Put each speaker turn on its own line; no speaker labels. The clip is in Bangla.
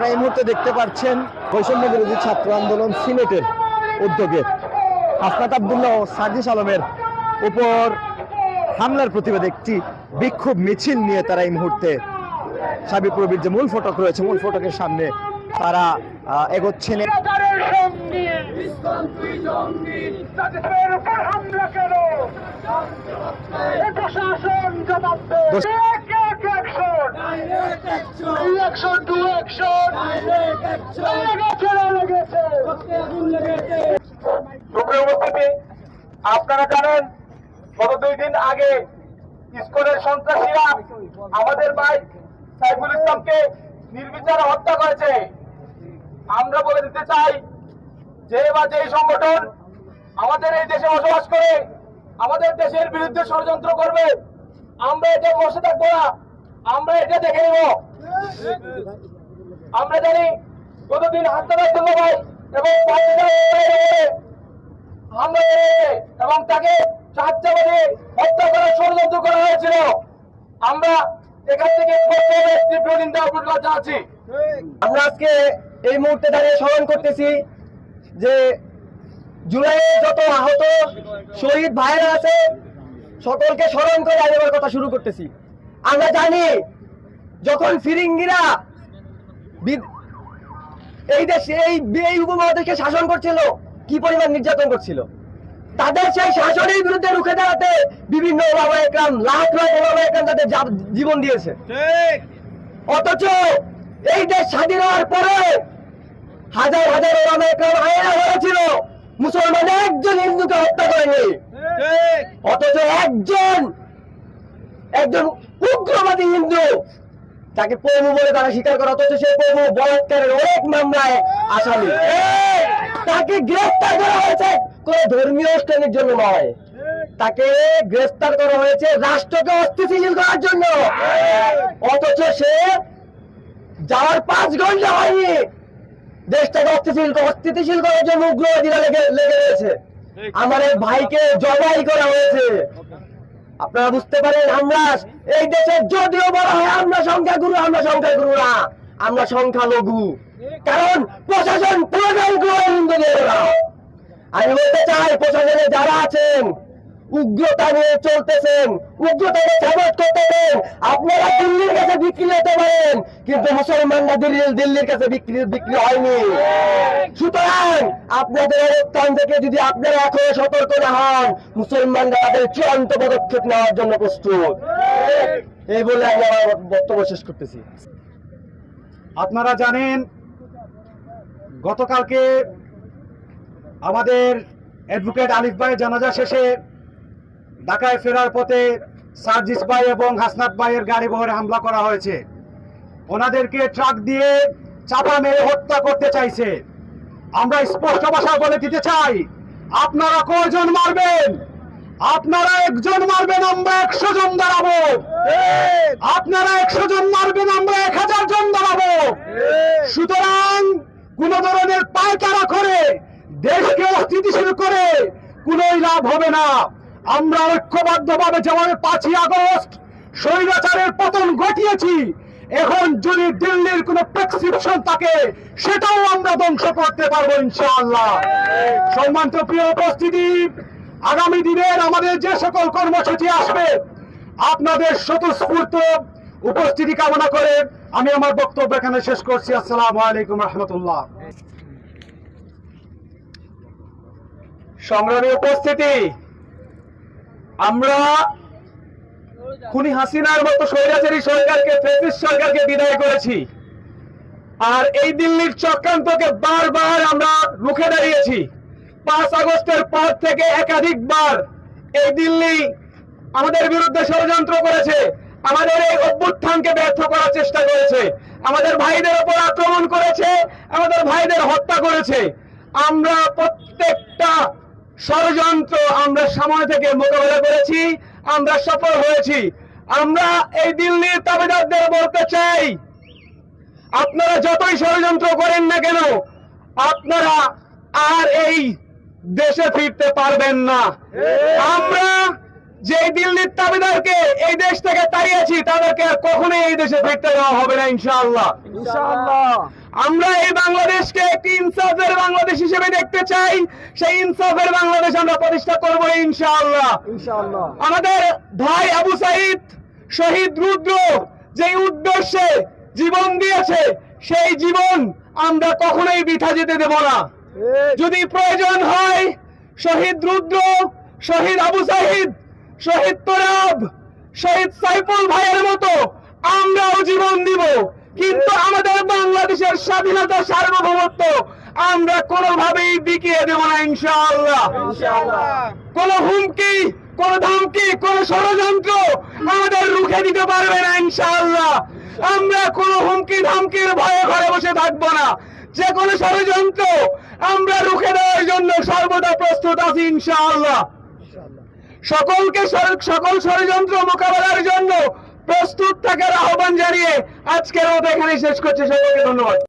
আপনারা এই মুহূর্তে দেখতে পাচ্ছেন বৈষম্য বিরোধী ছাত্র আন্দোলন সিলেটের উদ্যোগে। হাসনাত আবদুল্লাহ ও সাজিস আলমের উপর হামলার প্রতিবাদে একটি বিক্ষোভ মিছিল নিয়ে তারা এই মুহূর্তে সাবিপ্রবির যে মূল ফটক রয়েছে মূল ফটকের সামনে তারা এগোচ্ছেন।
প্রশাসন আপনারা জানেন, গত দুই দিন আগে ইস্কনের সন্ত্রাসীরা আমাদের ভাই সাইফুল ইসলামকে নির্বিচারে হত্যা করেছে। আমরা বলে দিতে চাই যে বা যেই সংগঠন আমাদের এই দেশে বসবাস করে, আমাদের দেশের বিরুদ্ধে ষড়যন্ত্র করবে, আমরা এটা বসে থাকব না, আমরা এটা দেখে নেব। আমরা জানি গতদিন হাসপাতাল ভাই, এবং এবং তাকে করা হয়েছিল। আমরা এখান থেকে
আমরা আজকে এই মুহূর্তে স্মরণ করতেছি যে যত আহত আছে, সকলকে স্মরণ করে আমার কথা শুরু করতেছি। আমরা জানি যখন ফিরিঙ্গিরা এই দেশে এই এই উপমহাদেশকে শাসন করছিল কি পরিমাণ নির্যাতন করছিল? তাদের সেই শাসনের বিরুদ্ধে রুখে দাঁড়াতে বিভিন্ন ওলামা একরাম লাখ লাখ ওলামা একরাম তাদের জীবন দিয়েছে। অথচ এই দেশ স্বাধীন হওয়ার পরে হাজার হাজার ওলামা একরাম আয়েরা হয়েছিল মুসলমান একজন হিন্দুকে হত্যা করেনি। অথচ একজন একজন উগ্রবাদী হিন্দু তাকে পৌমু বলে তারা স্বীকার করে অথচ সে পৌমু বলাৎকারের অনেক মামলায় আসামি। তাকে গ্রেফতার করা হয়েছে, কোন ধর্মীয় অনুষ্ঠানের জন্য নয়। তাকে গ্রেফতার করা হয়েছে রাষ্ট্রকে অস্থিতিশীল করার জন্য। অথচ সে যাওয়ার পাঁচ ঘণ্টা হয়নি। দেশটাকে অস্থিতিশীল অস্থিতিশীল করার জন্য উগ্রবাদীরা লেগে লেগে রয়েছে। আমার ভাইকে জবাই করা হয়েছে। আপনারা বুঝতে পারেন, আমরা এই দেশে যদিও বলা হয় আমরা সংখ্যাগুরু আমরা সংখ্যাগুরু না আমরা সংখ্যালঘু। কারণ প্রশাসন প্রধান আমি বলতে চাই, প্রশাসনে যারা আছেন উগ্রতা নিয়ে চলতেছেন। উগ্রতাকে সাপোর্ট করতেছেন। আপনারা দিল্লির কাছে বিক্রি হতে পারেন, কিন্তু মুসলমানরা দিল্লি দিল্লির কাছে বিক্রি বিক্রি হয়নি। সুতরাং আপনাদের অবস্থান থেকে যদি আপনারা এখন সতর্ক না হন, মুসলমানরা তাদের চূড়ান্ত পদক্ষেপ নেওয়ার জন্য প্রস্তুত। এই বলে আমি আমার বক্তব্য শেষ করতেছি।
আপনারা জানেন, গতকালকে আমাদের অ্যাডভোকেট আলিফ ভাই জানাজা শেষে ঢাকায় ফেরার পথে সার্জিস ভাই এবং হাসনাত ভাইয়ের গাড়ি বহরে হামলা করা হয়েছে। ওনাদেরকে ট্রাক দিয়ে চাপা মেরে হত্যা করতে চাইছে। আমরা স্পষ্ট ভাষায় বলে দিতে চাই, আপনারা কয়জন মারবেন? আপনারা একজন মারবেন, আমরা একশো জন দাঁড়াবো। আপনারা একশো জন মারবেন, আমরা এক হাজার জন দাঁড়াবো। সুতরাং কোন ধরনের পায়তারা করে দেশকে অস্থিতিশীল করে কোনোই লাভ হবে না। আমরা ঐক্যবদ্ধভাবে যেমন পাঁচই আগস্ট স্বৈরাচারের পতন ঘটিয়েছি, এখন যদি দিল্লির কোন প্রেসক্রিপশন থাকে, সেটাও আমরা ধ্বংস করতে পারব ইনশাআল্লাহ। সম্মানিত প্রিয় উপস্থিতি, আগামী দিনের আমাদের যে সকল কর্মসূচি আসবে, আপনাদের স্বতঃস্ফূর্ত উপস্থিতি কামনা করে আমি আমার বক্তব্য এখানে শেষ করছি। আসসালাম আলাইকুম রহমতুল্লাহ।
সংগ্রামী উপস্থিতি আমরা খুনি হাসিনার মতো স্বৈরাচারী সরকারকে ফেসিস সরকারকে বিদায় করেছি। আর এই দিল্লির চক্রান্তকে বারবার আমরা রুখে দাঁড়িয়েছি। পাঁচ আগস্টের পর থেকে একাধিকবার এই দিল্লি আমাদের বিরুদ্ধে ষড়যন্ত্র করেছে, আমাদের এই অভ্যুত্থানকে ব্যর্থ করার চেষ্টা করেছে, আমাদের ভাইদের উপর আক্রমণ করেছে, আমাদের ভাইদের হত্যা করেছে। আমরা প্রত্যেকটা ষড়যন্ত্র আমরা সামনে থেকে মোকাবেলা করেছি, আমরা সফল হয়েছি। আমরা এই দিল্লির দাবিদারদের বলতে চাই, আপনারা যতই ষড়যন্ত্র করেন না কেন, আপনারা আর এই দেশে ফিরতে পারবেন না। আমরা যে দিল্লির দাবিদারকে এই দেশ থেকে তাড়িয়েছি, তাদেরকে আর কখনোই এই দেশে ফিরতে দেওয়া হবে না, ইনশাআল্লাহ। ইনশাআল্লাহ।
আমরা এই বাংলাদেশকে একটি ইনসাফের বাংলাদেশ হিসেবে দেখতে চাই। সেই ইনসাফের বাংলাদেশ আমরা প্রতিষ্ঠা করব ইনশাআল্লাহ। আমাদের ভাই আবু সাইদ শহীদ রুদ্র যে উদ্দেশ্যে জীবন দিয়েছে সেই জীবন আমরা কখনোই বৃথা যেতে দেব না। যদি প্রয়োজন হয় শহীদ রুদ্র শহীদ আবু সাহিদ শহীদ তোরাব শহীদ সাইফুল ভাইয়ের মতো আমরাও জীবন দিব। কিন্তু আমাদের বাংলাদেশের স্বাধীনতা সার্বভৌমত্ব আমরা কোনোভাবেই বিকিয়ে দেব না ইনশাআল্লাহ। কোন হুমকি কোন ধমকি কোন ষড়যন্ত্র আমাদের রুখে দিতে পারবে না ইনশাআল্লাহ। আমরা কোন হুমকি ধমকির ভয়ে ঘরে বসে থাকব না। যে কোনো ষড়যন্ত্র আমরা রুখে দেওয়ার জন্য সর্বদা প্রস্তুত আছি ইনশাআল্লাহ। সকলকে সকল ষড়যন্ত্র মোকাবেলার জন্য প্রস্তুত থাকার আহ্বান জানিয়ে আজকের মতো এখানে শেষ করছি। সবাইকে ধন্যবাদ।